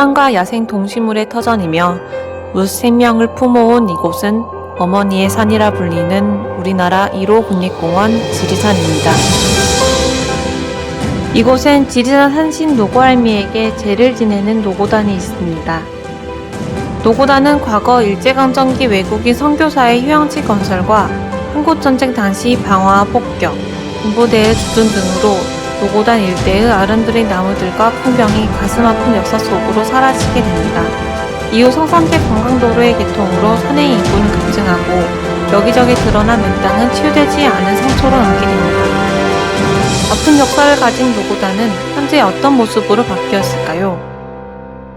땅과 야생 동식물의 터전이며 무생명을 품어온 이곳은 어머니의 산이라 불리는 우리나라 1호 국립공원 지리산입니다. 이곳엔 지리산 산신 노고할미에게 제를 지내는 노고단이 있습니다. 노고단은 과거 일제강점기 외국인 선교사의 휴양지 건설과 한국전쟁 당시 방화 폭격, 군부대의 주둔 등으로 노고단 일대의 아름드린 나무들과 풍경이 가슴 아픈 역사 속으로 사라지게 됩니다. 이후 성산대 관광도로의 개통으로 산의 인구는 급증하고 여기저기 드러난 맨땅은 치유되지 않은 상처로 남게 됩니다. 아픈 역사를 가진 노고단은 현재 어떤 모습으로 바뀌었을까요?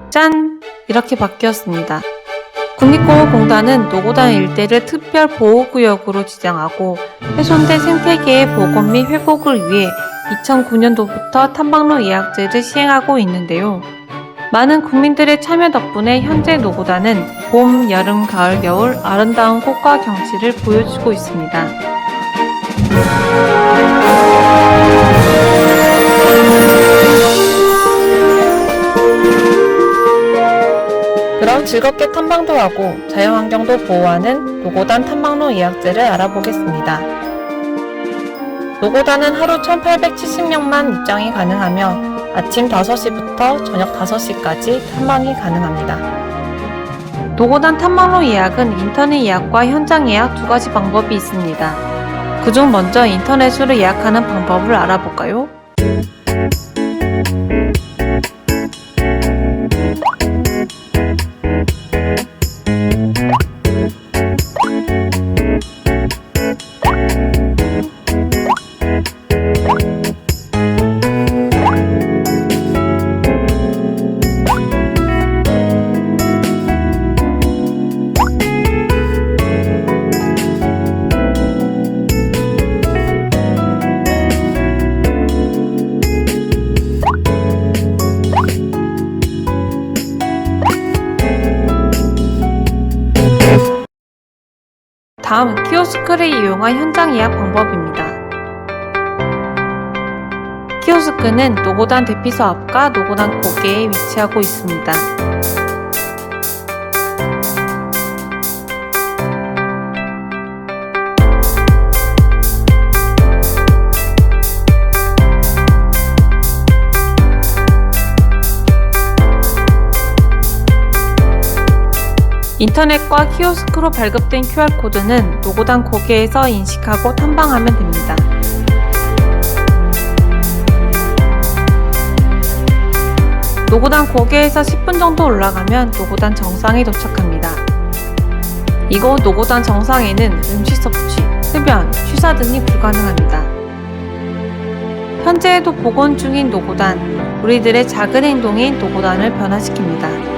짠! 이렇게 바뀌었습니다. 국립공원공단은 노고단 일대를 특별 보호구역으로 지정하고 훼손된 생태계의 복원 및 회복을 위해 2009년도부터 탐방로 예약제를 시행하고 있는데요. 많은 국민들의 참여 덕분에 현재 노고단은 봄, 여름, 가을, 겨울 아름다운 꽃과 경치를 보여주고 있습니다. 그럼 즐겁게 탐방도 하고 자연환경도 보호하는 노고단 탐방로 예약제를 알아보겠습니다. 노고단은 하루 1870명만 입장이 가능하며 아침 5시부터 저녁 5시까지 탐방이 가능합니다. 노고단 탐방로 예약은 인터넷 예약과 현장 예약 두 가지 방법이 있습니다. 그중 먼저 인터넷으로 예약하는 방법을 알아볼까요? 다음 키오스크를 이용한 현장 예약 방법입니다. 키오스크는 노고단 대피소 앞과 노고단 고개에 위치하고 있습니다. 인터넷과 키오스크로 발급된 QR코드는 노고단 고개에서 인식하고 탐방하면 됩니다. 노고단 고개에서 10분 정도 올라가면 노고단 정상에 도착합니다. 이곳 노고단 정상에는 음식 섭취, 흡연, 취사 등이 불가능합니다. 현재에도 복원 중인 노고단, 우리들의 작은 행동이 노고단을 변화시킵니다.